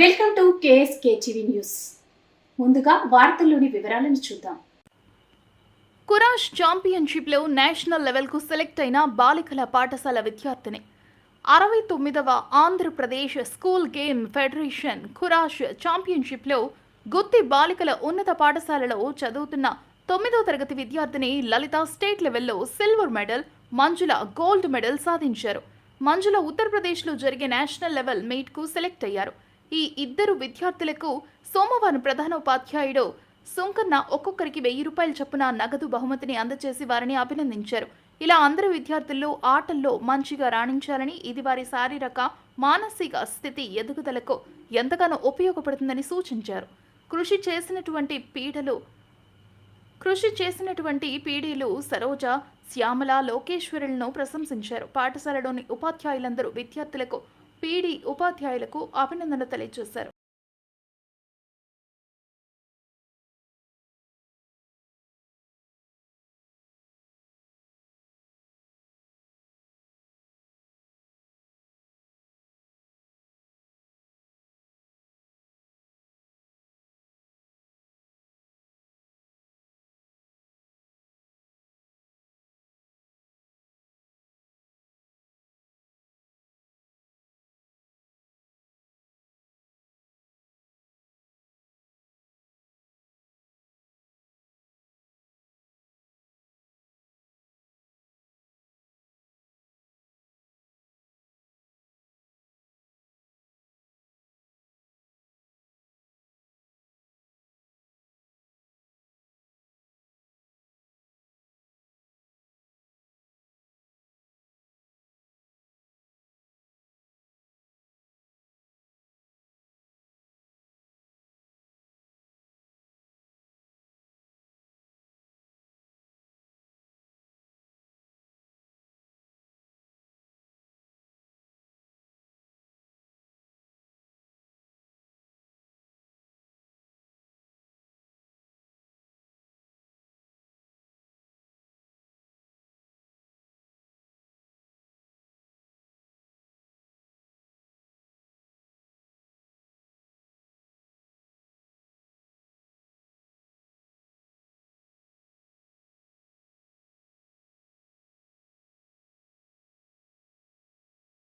Welcome to KSK TV news. ముందుగా వార్తల్లోని వివరాలను చూద్దాం. కురాష్ ఛాంపియన్షిప్లో నేషనల్ లెవెల్కు సెలెక్ట్ అయిన బాలికల పాఠశాల విద్యార్థిని. అరవై తొమ్మిదవ Andhra Pradesh school game federation kurash ఛాంపియన్షిప్లో గుత్తి బాలికల ఉన్నత పాఠశాలలో చదువుతున్న తొమ్మిదో తరగతి విద్యార్థిని లలిత స్టేట్ లెవెల్లో silver medal Manjula gold medal సాధించారు. మంజుల ఉత్తరప్రదేశ్లో జరిగే నేషనల్ లెవెల్ మీట్కు సెలెక్ట్ అయ్యారు. ఈ ఇద్దరు విద్యార్థులకు సోమవారం ప్రధానోపాధ్యాయుడు సుంకన్న ఒక్కొక్కరికి వెయ్యి రూపాయల చొప్పున నగదు బహుమతిని అందజేసి వారిని అభినందించారు. ఇలా అందరు విద్యార్థులు ఆటల్లో మంచిగా రాణించాలని ఇది వారి శారీరక మానసిక స్థితి ఎదుగుదలకు ఎంతగానో ఉపయోగపడుతుందని సూచించారు. కృషి చేసినటువంటి పీడలు కృషి చేసినటువంటి పీడీలు సరోజ శ్యామల లోకేశ్వరులను ప్రశంసించారు. పాఠశాలలోని ఉపాధ్యాయులందరూ విద్యార్థులకు పీడీ ఉపాధ్యాయులకు అభినందనలు తెలియజేశారు.